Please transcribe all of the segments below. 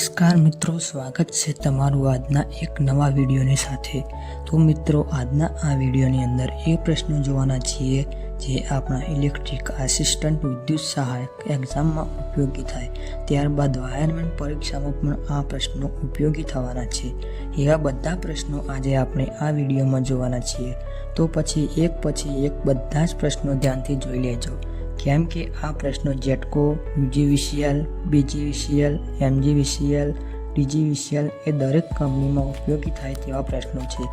નમસ્કાર મિત્રો, સ્વાગત છે તમારું આજના એક નવા વિડીયોની સાથે. તો મિત્રો, આજના આ વિડીયોની અંદર એ પ્રશ્નો જોવાના છીએ જે આપણા ઇલેક્ટ્રિક આસિસ્ટન્ટ વિદ્યુત સહાયક એક્ઝામમાં ઉપયોગી થાય. ત્યારબાદ વાયરમેન પરીક્ષામાં પણ આ પ્રશ્નો ઉપયોગી થવાના છે. એવા બધા પ્રશ્નો આજે આપણે આ વિડીયોમાં જોવાના છીએ. તો પછી એક પછી એક બધા જ પ્રશ્નો ધ્યાનથી જોઈ લેજો. કેમ કે આ પ્રશ્નો GETCO UGVCL BGVCL MGVCL DGVCL એ દરેક કંપનીમાં ઉપયોગી થાય તેવા પ્રશ્નો છે.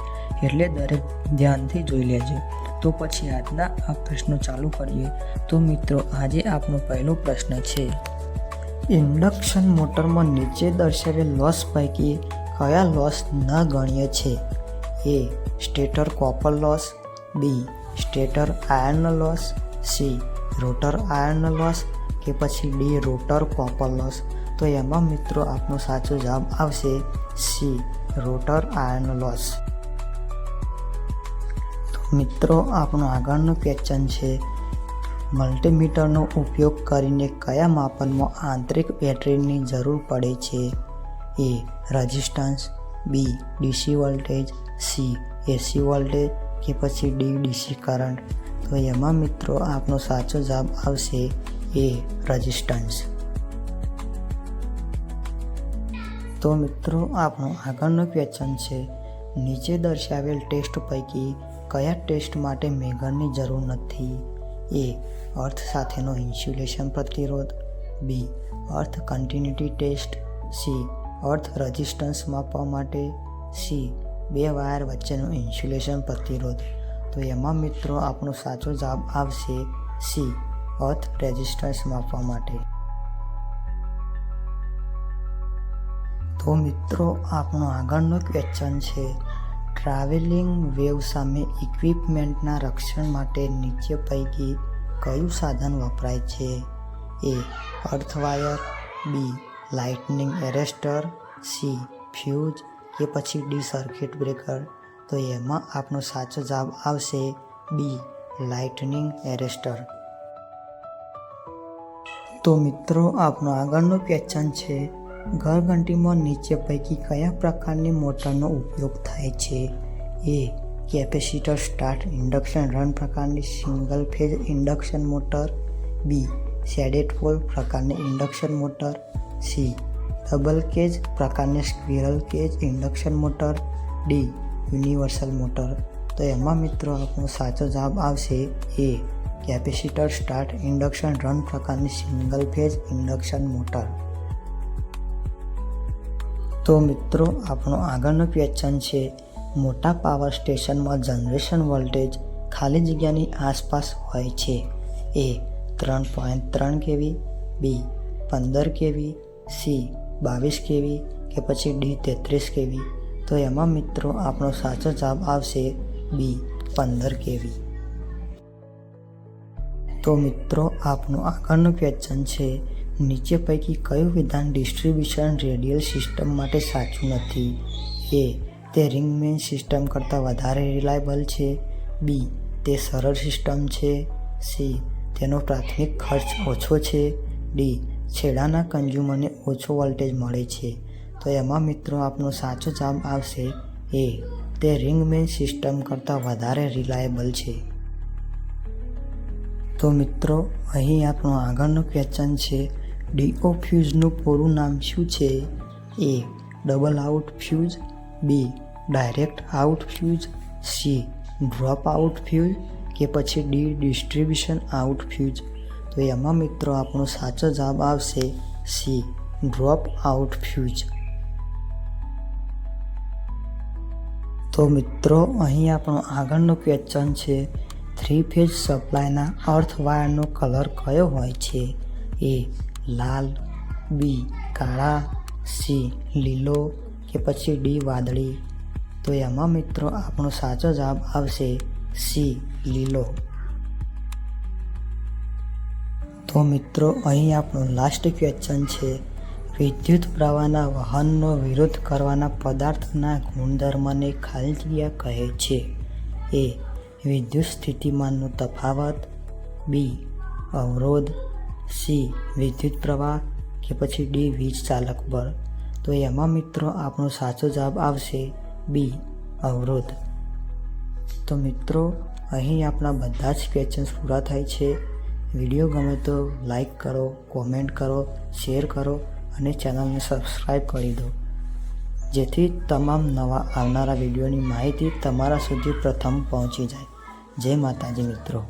એટલે દરેક ધ્યાનથી જોઈ લેજો. તો પછી આજના આ પ્રશ્નો ચાલુ કરીએ. તો મિત્રો, આજે આપણો પહેલો પ્રશ્ન છે. ઇન્ડક્શન મોટરમાં નીચે દર્શાવેલ લોસ પૈકી કયા લોસ ન ગણીએ છે? A, stator copper loss, B, stator iron loss, C rotor iron loss કે પછી ડી રોટર કોપર લોસ? તો એમાં મિત્રો આપનો સાચો જવાબ આવશે સી, રોટર આયર્ન લોસ. તો મિત્રો, આપણો આગળનો ક્વેશ્ચન છે, મલ્ટીમીટરનો ઉપયોગ કરીને કયા માપનમાં આંતરિક બેટરીની જરૂર પડે છે? A resistance B, DC voltage, C, AC voltage, કે પછી ડી, ડીસી કરંટ? તો એમાં મિત્રો આપનો સાચો જવાબ આવશે એ રેઝિસ્ટન્સ તો મિત્રો આપણો આગળનો ક્વેશ્ચન છે, નીચે દર્શાવેલ ટેસ્ટ પૈકી કયા ટેસ્ટ માટે મેઘરની જરૂર નથી? એ અર્થ સાથેનો insulation પ્રતિરોધ, B earth continuity test C earth resistance માપવા માટે, સી બે વાયર વચ્ચેનો ઇન્સ્યુલેશન પ્રતિરોધ. તો એમાં મિત્રો આપણો સાચો જવાબ આવશે સી અર્થ રેઝિસ્ટન્સ માપવા માટે. તો મિત્રો, આપણો આગળનો ક્વેશ્ચન છે ટ્રાવેલિંગ વેવ સામે ઇક્વિપમેન્ટના રક્ષણ માટે નીચે પૈકી કયું સાધન વપરાય છે? A earth wire B lightning arrester C fuse કે પછી ડી સર્કિટ બ્રેકર તો એમાં આપણો સાચો જવાબ આવશે બી લાઇટનિંગ એરેસ્ટર તો મિત્રો આપણો આગળનો ક્વેશ્ચન છે, ઘરઘંટીમાં નીચે પૈકી કયા પ્રકારની મોટરનો ઉપયોગ થાય છે? A, capacitor start, induction run પ્રકારની single phase induction motor. B shaded pole પ્રકારની induction motor. C, double cage પ્રકારની squirrel cage induction motor. D universal motor. તો એમાં મિત્રો આપણો સાચો જવાબ આવશે A, capacitor start induction run પ્રકારની સિંગલ ફેઝ ઇન્ડક્શન મોટર. તો મિત્રો આપણો આગળનો ક્વેશ્ચન છે, મોટા પાવર સ્ટેશનમાં જનરેશન વોલ્ટેજ ખાલી જગ્યાની આસપાસ હોય છે? એ, ત્રણ પોઈન્ટ ત્રણ કેવી, બી, પંદર કેવી, સી, બાવીસ કેવી કે પછી ડી તેત્રીસ કેવી? તો એમાં મિત્રો આપણો સાચો જવાબ આવશે બી, પંદર કેવી. તો મિત્રો, આપનું આગળનું ક્વેશ્ચન છે, નીચે પૈકી કયું વિધાન ડિસ્ટ્રીબ્યુશન રેડિયલ સિસ્ટમ માટે સાચું નથી? એ, તે રિંગમેન સિસ્ટમ કરતાં વધારે રિલાયબલ છે. બી, તે સરળ સિસ્ટમ છે. સી, તેનો પ્રાથમિક ખર્ચ ઓછો છે. ડી, છેડાના કન્ઝ્યુમરને ઓછો વોલ્ટેજ મળે છે. તો એમાં મિત્રો, આપનો સાચો જવાબ આવશે. એ, તે રિંગમેન સિસ્ટમ કરતાં વધારે રિલાયબલ છે. તો મિત્રો, અહીં આપણો આગળનો ક્વેશ્ચન છે ડીઓ ફ્યુઝનું પૂરું નામ શું છે? A double out fuse B direct out fuse C drop out fuse કે પછી ડી ડિસ્ટ્રીબ્યુશન આઉટ ફ્યુઝ તો એમાં મિત્રો, આપણો સાચો જવાબ આવશે સી ડ્રોપ આઉટ ફ્યુઝ તો મિત્રો, અહીં આપણો આગળનો ક્વેશ્ચન છે થ્રી ફેઝ સપ્લાયના અર્થ વાયરનો કલર કયો હોય છે? એ લાલ બી કાળા સી લીલો કે પછી ડી વાદળી? તો એમાં મિત્રો, આપણો સાચો જવાબ આવશે સી લીલો. તો મિત્રો, અહીં આપણો લાસ્ટ ક્વેશ્ચન છે વિદ્યુત પ્રવાહના વહનનો વિરોધ કરવાના પદાર્થના ગુણધર્મને ખાલી કહે છે. એ વિદ્યુત સ્થિતિમાનનો તફાવત, બી અવરોધ, સી વિદ્યુત પ્રવાહ કે પછી ડી વીજ ચાલક બળ. તો એમાં મિત્રો આપણો સાચો જવાબ આવશે બી અવરોધ. તો મિત્રો, અહીં આપણા બધા જ ક્વેશ્ચન્સ પૂરા થાય છે. વીડિયો ગમે તો લાઈક કરો, કોમેન્ટ કરો, શેર કરો અને ચેનલને સબસ્ક્રાઈબ કરી દો. જેથી તમામ નવા આવનારા વિડીયોની માહિતી તમારા સુધી પ્રથમ પહોંચી જાય. જય માતાજી મિત્રો.